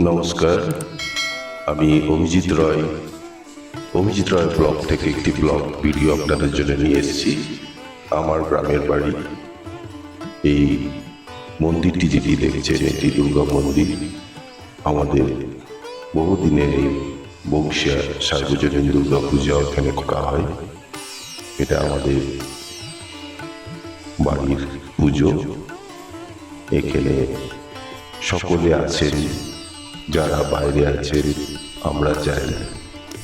নমস্কার, আমি অভিজিৎ রয়। অভিজিৎ রয় ব্লগ থেকে একটি ব্লগ ভিডিও আপনাদের জন্য নিয়ে এসেছি আমার গ্রামের বাড়ি। এই মন্দিরটি যেটি দেখছেন, এটি দুর্গা মন্দির। আমাদের বহুদিনের এই বংশিয়া সার্বজনীন দুর্গা পূজা এখানে করা হয়। এটা আমাদের বাড়ির পুজো। এখানে সকলে আছেন যারা বাইরে আছেন আমরা যাই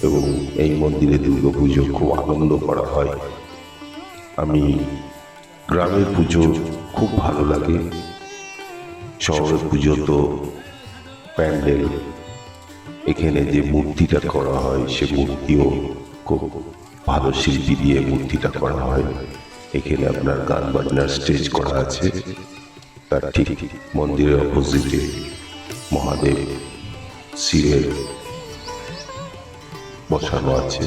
এবং এই মন্দিরে দুর্গা পুজো খুব আনন্দ করা হয়। আমি গ্রামের পুজো খুব ভালো লাগে। শহরের পুজো তো প্যান্ডেল। এখানে যে মূর্তিটা করা হয়, সে মূর্তিও খুব ভালো শিল্পী দিয়ে মূর্তিটা করা হয়। এখানে আপনার গান বাজনার স্টেজ করা আছে। তার ঠিক মন্দিরের অপোজিটে মহাদেব শিবের বসানো আছে।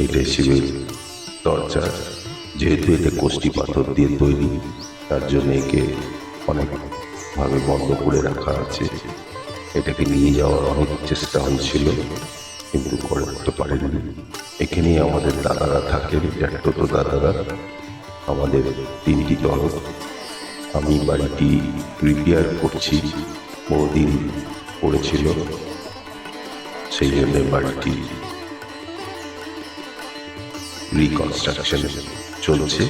এইটাই শিবের দরজা যেহেতু এটা কোষ্টি পাথর দিয়ে তৈরি, তার জন্য একে অনেকভাবে বন্ধ করে রাখা আছে। এটাকে নিয়ে যাওয়ার অনেক চেষ্টা হয়েছিল, কিন্তু করে উঠতে পারেনি এখানেই আমাদের দাদারা থাকেন জ্যাঠতো দাদারা। আমাদের তিনটি দল। আমি বাড়িটি রিপেয়ার করছি, বহুদিন পড়েছিল, সেই জন্য বাড়িটি রিকনস্ট্রাকশন চলছে।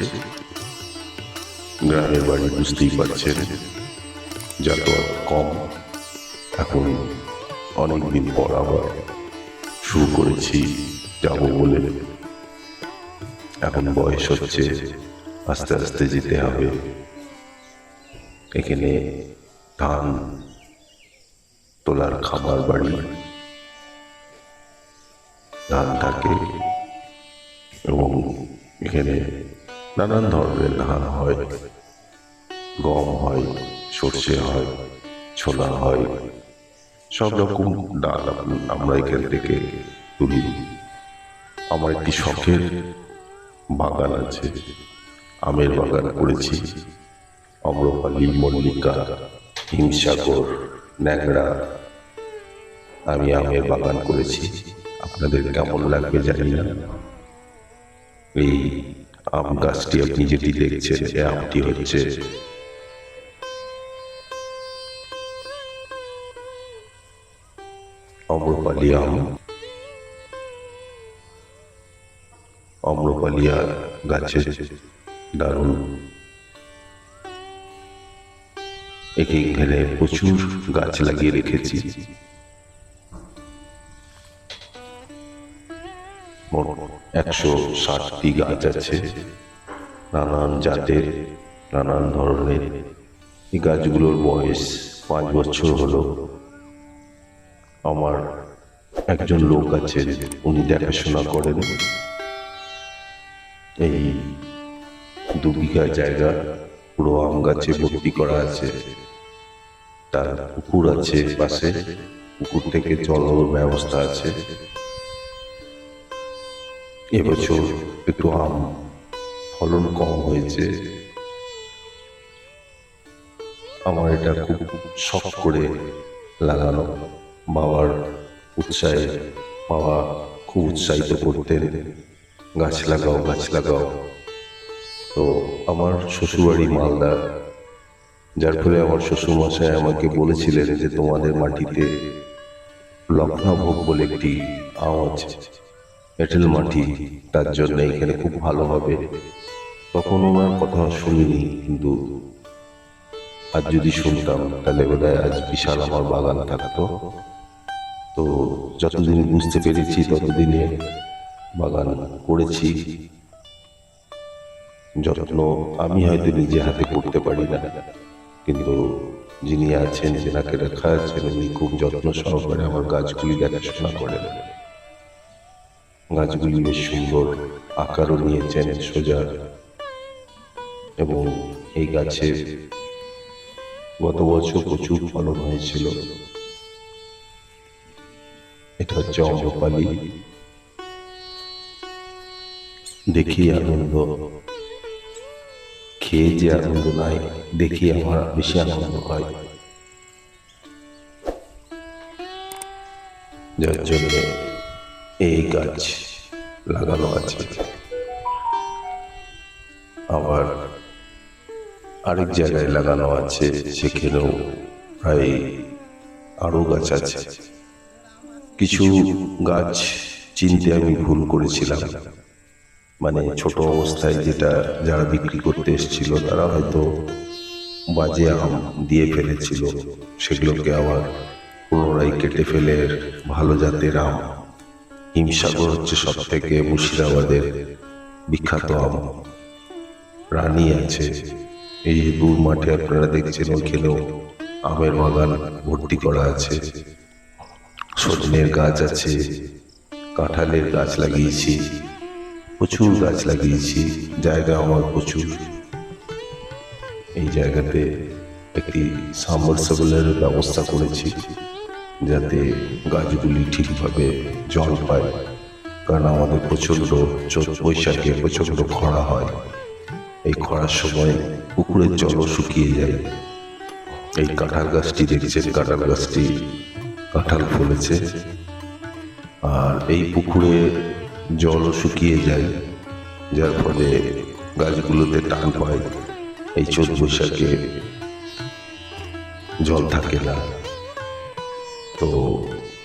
গ্রামের বাড়ি বুঝতেই পারছেন যাতায়াত কম এখন অনেকদিন পর আবার শুরু করেছি, যাব বলে। এখন বয়স হচ্ছে, আস্তে আস্তে যেতে হবে। এখানে ধান তোলার খামার বাড়ি। ধান থাকে এবং এখানে নানান ধরনের ধান হয়। গম হয়, সর্ষে হয়, ছোলা হয়। সব রকম ডাল আমরা এখান থেকে তুলি। আমার একটি শখের বাগান আছে। আমের বাগান করেছি। অম্রপালি, মল্লিকা, হিমসাগর ন্যাংরা আমি আমের বাগান করেছি। আপনাদের কেমন লাগবে জানি না। এই আম গাছটি আপনি যেটি দেখছেন এই আমটি হচ্ছে অম্রপালি আম। অম্রপালিয়া গাছের দারুণ একে ঘিরে প্রচুর গাছ লাগিয়ে রেখেছি। মোট একশো ষাটটি গাছ আছে। নানান জাতের, নানান ধরনের। এই গাছগুলোর বয়স পাঁচ বছর হলো। আমার একজন লোক আছে উনি দেখাশোনা করেন। এই দু বিঘা জায়গা, পুরো আম গাছে ভর্তি করা আছে। তার পুকুর আছে পাশে। পুকুর থেকে জলের ব্যবস্থা আছে। এবছর একটু আম ফলন কম হয়েছে। আমার এটা খুব শখ করে লাগানো। বাবার উৎসাহে বাবা খুব উৎসাহিত করতেন। গাছ লাগাও গাছ লাগাও। তো আমার শ্বশুরবাড়ি মালদা। যার ফলে আমার শ্বশুরমশাই আমাকে বলেছিলেন যে তোমাদের মাটিতে লক্ষণাভোগ বলে একটি আওয়াজ এঁটেল মাটি তার জন্য এখানে খুব ভালো হবে। তখন ওনার কথা শুনিনি কিন্তু আজ যদি শুনতাম, তাহলে বোধহয় আজ বিশাল আমার বাগান থাকতো। তো যতদিন বুঝতে পেরেছি, ততদিনে বাগান করেছি। যত্ন আমি হয়তো নিজে হাতে করতে পারি না। কিন্তু যিনি আছেন, যেনাকে রাখা আছেন উনি খুব যত্ন সহকারে আমার গাছগুলি দেখাশোনা করেন। গাছগুলি বেশ সুন্দর আকারও নিয়েছেন সোজা। এবং এই গাছে গত বছর প্রচুর ফলন হয়েছিল। এটা হচ্ছে অম্রপালি দেখি আনন্দ। খেয়ে যে আনন্দ নাই দেখি আমার বেশি আনন্দ হয়। যার জন্য গাছ লাগানো আছে। আবার আরেক জায়গায় লাগানো আছে, সেখানেও প্রায় আরও গাছ আছে। কিছু গাছ চিনতে আমি ভুল করেছিলাম। মানে ছোট অবস্থায় যেটা যারা বিক্রি করতে এসেছিল, তারা হয়তো বাজে আম দিয়ে ফেলেছিল। সেগুলোকে আবার পুনরায় কেটে ফেলে ভালো জাতের আম হিমসাগর হচ্ছে সব থেকে মুর্শিদাবাদের বিখ্যাত আম। রানী আছে। এই দূর মাঠে আপনারা দেখছেন, ওইখানেও আমের বাগান ভর্তি করা আছে। সজনের গাছ আছে, কাঁঠালের গাছ লাগিয়েছি, প্রচুর গাছ লাগিয়েছি, জায়গা আমার প্রচুর। এই জায়গাতে একটি সাবমার্সেবলের ব্যবস্থা করেছি। যাতে গাছগুলি ঠিকভাবে জল পায়, কারণ আমাদের প্রচণ্ড চৈত বৈশাখে প্রচণ্ড খরা হয়। এই খরার সময় পুকুরের জলও শুকিয়ে যায়। এই কাঁঠাল গাছটি দেখছেন? কাঁঠাল গাছটি কাঁঠাল ফলেছে। আর এই পুকুরে জলও শুকিয়ে যায়, যার ফলে গাছগুলোতে টান পায়। এই চোদ্দ বৈশাখে জল থাকে না। তো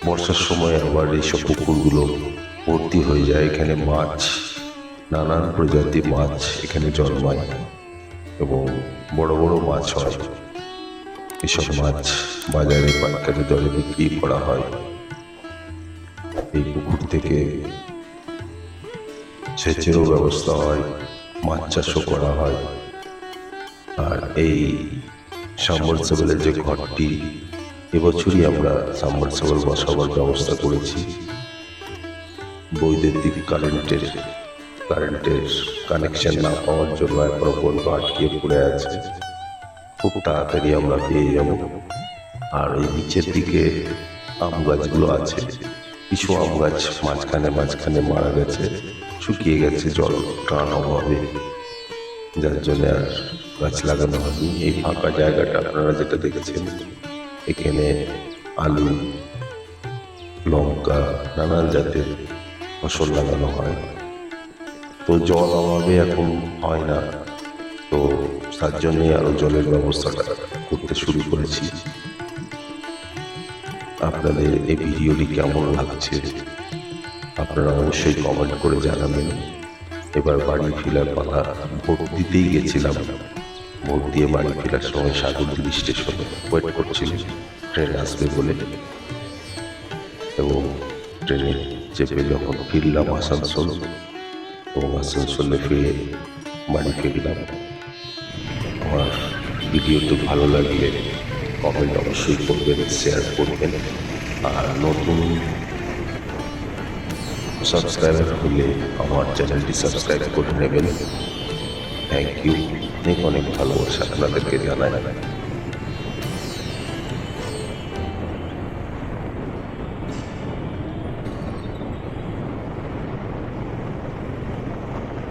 বর্ষার সময় আবার এইসব পুকুরগুলো ভর্তি হয়ে যায়। এখানে মাছ, নানান প্রজাতির মাছ এখানে জন্মায় এবং বড় বড় মাছ হয়। এসব মাছ বাজারে পাইকারি দরে বিক্রি করা হয়। এই পুকুর থেকে সেচেরও ব্যবস্থা হয়, মাছ চাষও করা হয়। আর এই সাবমার্সেবলের যে ঘরটি এবছরই আমরা সাবমার্সেবল বসাবার ব্যবস্থা করেছি। বৈদ্যুতিক কারেন্টের কারেন্টের কানেকশন না পাওয়ার জন্য পর্যন্ত আটকে পড়ে আছে। খুব তাড়াতাড়ি আমরা পেয়ে যাব। আর এই নিচের দিকে আম গাছগুলো আছে। কিছু আম গাছ মাঝখানে মাঝখানে মারা গেছে, শুকিয়ে গেছে জল টান অভাবে। যার জন্য আর গাছ লাগানো হয়নি। এই ফাঁকা জায়গাটা আপনারা যেটা দেখেছেন এখানে আলু, লঙ্কা, নানান জাতের ফসল লাগানো হয়। তো জল অভাবে এখন হয় না। তো তার জন্যই আরও জলের ব্যবস্থাটা করতে শুরু করেছি। আপনাদের এই ভিডিওটি কেমন লাগছে? আপনারা অবশ্যই কমেন্ট করে জানাবেন। এবার বাড়ি ফেরার পালা ভোট দিতেই গেছিলাম। ভোট দিয়ে বাড়ি ফেরার সময় সাগরদিঘি স্টেশনে ওয়েট করছিল ট্রেন আসবে বলে। এবং ট্রেনে চেপে যখন ফিরলাম আসানসোল, এবং আসানসোলে ফিরে বাড়ি ফিরলাম, আমার ভিডিওটি ভালো লাগলে কমেন্ট অবশ্যই করবেন শেয়ার করবেন, আর নতুন সাবস্ক্রাইবার হলে আমার চ্যানেলটি সাবস্ক্রাইব করে নেবেন। থ্যাংক ইউ অনেক অনেক ভালোবাসা আপনাদেরকে জানাই।